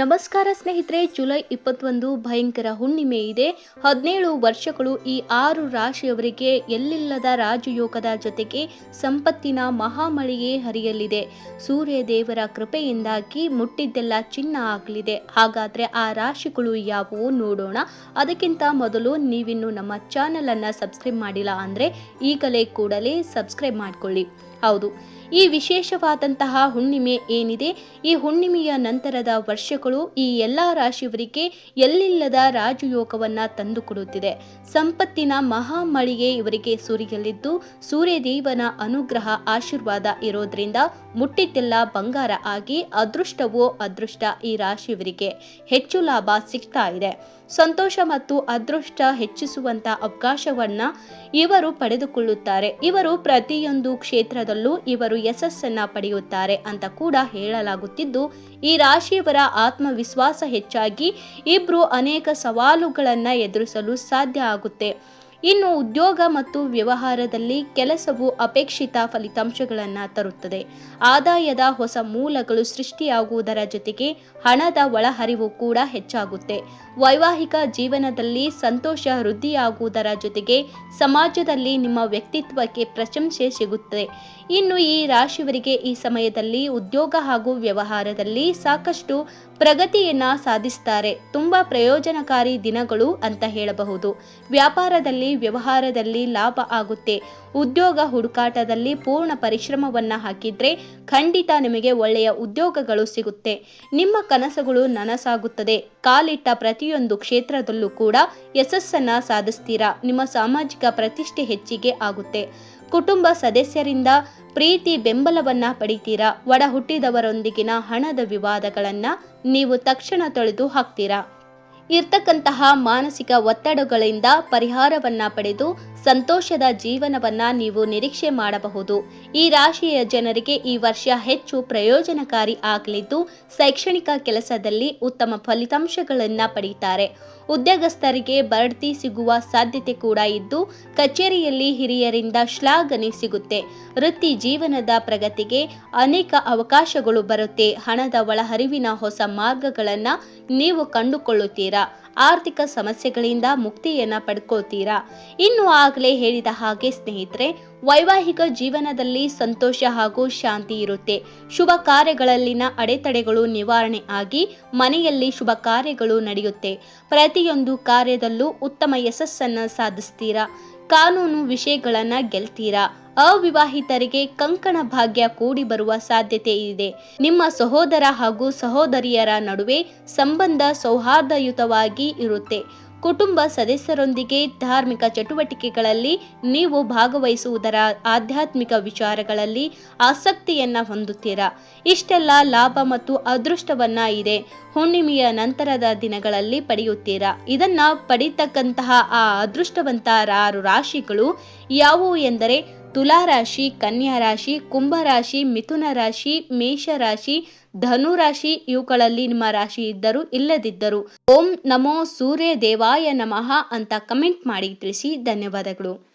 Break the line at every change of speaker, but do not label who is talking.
ನಮಸ್ಕಾರ ಸ್ನೇಹಿತರೆ, ಜುಲೈ ಇಪ್ಪತ್ತೊಂದು ಭಯಂಕರ ಹುಣ್ಣಿಮೆ ಇದೆ. ಹದಿನೇಳು ವರ್ಷಗಳು ಈ ಆರು ರಾಶಿಯವರಿಗೆ ಎಲ್ಲಿಲ್ಲದ ರಾಜಯೋಗದ ಜೊತೆಗೆ ಸಂಪತ್ತಿನ ಮಹಾಮಳೆಯೇ ಹರಿಯಲಿದೆ. ಸೂರ್ಯ ದೇವರ ಕೃಪೆಯಿಂದಾಗಿ ಮುಟ್ಟಿದ್ದೆಲ್ಲ ಚಿನ್ನ ಆಗಲಿದೆ. ಹಾಗಾದ್ರೆ ಆ ರಾಶಿಗಳು ಯಾವುವು ನೋಡೋಣ. ಅದಕ್ಕಿಂತ ಮೊದಲು ನೀವಿನ್ನು ನಮ್ಮ ಚಾನಲನ್ನು ಸಬ್ಸ್ಕ್ರೈಬ್ ಮಾಡಿಲ್ಲ ಅಂದ್ರೆ ಈಗಲೇ ಕೂಡಲೇ ಸಬ್ಸ್ಕ್ರೈಬ್ ಮಾಡ್ಕೊಳ್ಳಿ. ಹೌದು. ಈ ವಿಶೇಷವಾದಂತಹ ಹುಣ್ಣಿಮೆ ಏನಿದೆ? ಈ ಹುಣ್ಣಿಮೆಯ ನಂತರದ ವರ್ಷಗಳು ಈ ಎಲ್ಲ ರಾಶಿಯವರಿಗೆ ಎಲ್ಲಿಲ್ಲದ ರಾಜಯೋಗವನ್ನ ತಂದುಕೊಡುತ್ತಿದೆ. ಸಂಪತ್ತಿನ ಮಹಾಮಳಿಗೆ ಇವರಿಗೆ ಸುರಿಯಲಿದ್ದು ಸೂರ್ಯದೇವನ ಅನುಗ್ರಹ, ಆಶೀರ್ವಾದ ಇರೋದ್ರಿಂದ ಮುಟ್ಟಿದ್ದೆಲ್ಲ ಬಂಗಾರ ಆಗಿ ಅದೃಷ್ಟವೋ ಅದೃಷ್ಟ ಈ ರಾಶಿಯವರಿಗೆ ಹೆಚ್ಚು ಲಾಭ ಸಿಗ್ತಾ ಇದೆ. ಸಂತೋಷ ಮತ್ತು ಅದೃಷ್ಟ ಹೆಚ್ಚಿಸುವಂತ ಅವಕಾಶವನ್ನ ಇವರು ಪಡೆದುಕೊಳ್ಳುತ್ತಾರೆ. ಇವರು ಪ್ರತಿಯೊಂದು ಕ್ಷೇತ್ರದಲ್ಲೂ ಇವರು ಯಶಸ್ಸನ್ನ ಪಡೆಯುತ್ತಾರೆ ಅಂತ ಕೂಡ ಹೇಳಲಾಗುತ್ತಿದ್ದು, ಈ ರಾಶಿಯವರ ಆತ್ಮವಿಶ್ವಾಸ ಹೆಚ್ಚಾಗಿ ಇಬ್ರು ಅನೇಕ ಸವಾಲುಗಳನ್ನ ಎದುರಿಸಲು ಸಾಧ್ಯ ಆಗುತ್ತೆ. ಇನ್ನು ಉದ್ಯೋಗ ಮತ್ತು ವ್ಯವಹಾರದಲ್ಲಿ ಕೆಲಸವು ಅಪೇಕ್ಷಿತ ಫಲಿತಾಂಶಗಳನ್ನು ತರುತ್ತದೆ. ಆದಾಯದ ಹೊಸ ಮೂಲಗಳು ಸೃಷ್ಟಿಯಾಗುವುದರ ಜೊತೆಗೆ ಹಣದ ಒಳಹರಿವು ಕೂಡ ಹೆಚ್ಚಾಗುತ್ತೆ. ವೈವಾಹಿಕ ಜೀವನದಲ್ಲಿ ಸಂತೋಷ ವೃದ್ಧಿಯಾಗುವುದರ ಜೊತೆಗೆ ಸಮಾಜದಲ್ಲಿ ನಿಮ್ಮ ವ್ಯಕ್ತಿತ್ವಕ್ಕೆ ಪ್ರಶಂಸೆ ಸಿಗುತ್ತದೆ. ಇನ್ನು ಈ ರಾಶಿಯವರಿಗೆ ಈ ಸಮಯದಲ್ಲಿ ಉದ್ಯೋಗ ಹಾಗೂ ವ್ಯವಹಾರದಲ್ಲಿ ಸಾಕಷ್ಟು ಪ್ರಗತಿಯನ್ನ ಸಾಧಿಸ್ತಾರೆ. ತುಂಬಾ ಪ್ರಯೋಜನಕಾರಿ ದಿನಗಳು ಅಂತ ಹೇಳಬಹುದು. ವ್ಯಾಪಾರದಲ್ಲಿ ವ್ಯವಹಾರದಲ್ಲಿ ಲಾಭ ಆಗುತ್ತೆ. ಉದ್ಯೋಗ ಹುಡುಕಾಟದಲ್ಲಿ ಪೂರ್ಣ ಪರಿಶ್ರಮವನ್ನ ಹಾಕಿದ್ರೆ ಖಂಡಿತ ನಿಮಗೆ ಒಳ್ಳೆಯ ಉದ್ಯೋಗಗಳು ಸಿಗುತ್ತೆ. ನಿಮ್ಮ ಕನಸುಗಳು ನನಸಾಗುತ್ತದೆ. ಕಾಲಿಟ್ಟ ಪ್ರತಿಯೊಂದು ಕ್ಷೇತ್ರದಲ್ಲೂ ಕೂಡ ಯಶಸ್ಸನ್ನ ಸಾಧಿಸ್ತೀರಾ? ನಿಮ್ಮ ಸಾಮಾಜಿಕ ಪ್ರತಿಷ್ಠೆ ಹೆಚ್ಚಿಗೆ ಆಗುತ್ತೆ. ಕುಟುಂಬ ಸದಸ್ಯರಿಂದ ಪ್ರೀತಿ ಬೆಂಬಲವನ್ನ ಪಡಿತೀರಾ? ಒಡ ಹುಟ್ಟಿದವರೊಂದಿಗಿನ ಹಣದ ವಿವಾದಗಳನ್ನ ನೀವು ತಕ್ಷಣ ತೊಳೆದು ಹಾಕ್ತೀರಾ? ಇರ್ತಕ್ಕಂತಹ ಮಾನಸಿಕ ಒತ್ತಡಗಳಿಂದ ಪರಿಹಾರವನ್ನ ಪಡೆದು ಸಂತೋಷದ ಜೀವನವನ್ನ ನೀವು ನಿರೀಕ್ಷೆ ಮಾಡಬಹುದು. ಈ ರಾಶಿಯ ಜನರಿಗೆ ಈ ವರ್ಷ ಹೆಚ್ಚು ಪ್ರಯೋಜನಕಾರಿ ಆಗಲಿದ್ದು, ಶೈಕ್ಷಣಿಕ ಕೆಲಸದಲ್ಲಿ ಉತ್ತಮ ಫಲಿತಾಂಶಗಳನ್ನ ಪಡೆಯುತ್ತಾರೆ ಉದ್ಯೋಗಸ್ಥರಿಗೆ ಬಡ್ತಿ ಸಿಗುವ ಸಾಧ್ಯತೆ ಕೂಡ ಇದ್ದು, ಕಚೇರಿಯಲ್ಲಿ ಹಿರಿಯರಿಂದ ಶ್ಲಾಘನೆ ಸಿಗುತ್ತೆ. ವೃತ್ತಿ ಜೀವನದ ಪ್ರಗತಿಗೆ ಅನೇಕ ಅವಕಾಶಗಳು ಬರುತ್ತೆ. ಹಣದ ಒಳಹರಿವಿನ ಹೊಸ ಮಾರ್ಗಗಳನ್ನ ನೀವು ಕಂಡುಕೊಳ್ಳುತ್ತೀರಾ? ಆರ್ಥಿಕ ಸಮಸ್ಯೆಗಳಿಂದ ಮುಕ್ತಿಯನ್ನ ಪಡ್ಕೊಳ್ತೀರಾ? ಇನ್ನು ಆಗಲೇ ಹೇಳಿದ ಹಾಗೆ ಸ್ನೇಹಿತರೆ, ವೈವಾಹಿಕ ಜೀವನದಲ್ಲಿ ಸಂತೋಷ ಹಾಗೂ ಶಾಂತಿ ಇರುತ್ತೆ. ಶುಭ ಕಾರ್ಯಗಳಲ್ಲಿನ ಅಡೆತಡೆಗಳು ನಿವಾರಣೆ ಆಗಿ ಮನೆಯಲ್ಲಿ ಶುಭ ಕಾರ್ಯಗಳು ನಡೆಯುತ್ತೆ. ಪ್ರತಿಯೊಂದು ಕಾರ್ಯದಲ್ಲೂ ಉತ್ತಮ ಯಶಸ್ಸನ್ನ ಸಾಧಿಸ್ತೀರಾ? ಕಾನೂನು ವಿಷಯಗಳನ್ನ ಗೆಲ್ತೀರಾ? ಅವಿವಾಹಿತರಿಗೆ ಕಂಕಣ ಭಾಗ್ಯ ಕೂಡಿ ಬರುವ ಸಾಧ್ಯತೆ ಇದೆ. ನಿಮ್ಮ ಸಹೋದರ ಹಾಗೂ ಸಹೋದರಿಯರ ನಡುವೆ ಸಂಬಂಧ ಸೌಹಾರ್ದಯುತವಾಗಿ ಇರುತ್ತೆ. ಕುಟುಂಬ ಸದಸ್ಯರೊಂದಿಗೆ ಧಾರ್ಮಿಕ ಚಟುವಟಿಕೆಗಳಲ್ಲಿ ನೀವು ಭಾಗವಹಿಸುವುದರ ಆಧ್ಯಾತ್ಮಿಕ ವಿಚಾರಗಳಲ್ಲಿ ಆಸಕ್ತಿಯನ್ನ ಹೊಂದುತ್ತೀರಾ? ಇಷ್ಟೆಲ್ಲ ಲಾಭ ಮತ್ತು ಅದೃಷ್ಟವನ್ನ ಇದೆ. ಹುಣ್ಣಿಮೆಯ ನಂತರದ ದಿನಗಳಲ್ಲಿ ಪಡೆಯುತ್ತೀರಾ? ಇದನ್ನ ಪಡಿತಕ್ಕಂತಹ ಆ ಅದೃಷ್ಟವಂತ ಆರು ರಾಶಿಗಳು ಯಾವುವು ಎಂದರೆ ತುಲಾ ರಾಶಿ ಕನ್ಯಾ ರಾಶಿ ಕುಂಭ ರಾಶಿ ಮಿಥುನ ರಾಶಿ ಮೇಷ ರಾಶಿ ಧನು ರಾಶಿ ಇವುಗಳಲ್ಲಿ ನಿಮ್ಮ ರಾಶಿ ಇದ್ದರೂ ಇಲ್ಲದಿದ್ದರೂ ಓಂ ನಮೋ ಸೂರ್ಯ ದೇವಾಯ ನಮಃ ಅಂತ ಕಮೆಂಟ್ ಮಾಡಿ ತಿಳಿಸಿ ಧನ್ಯವಾದಗಳು.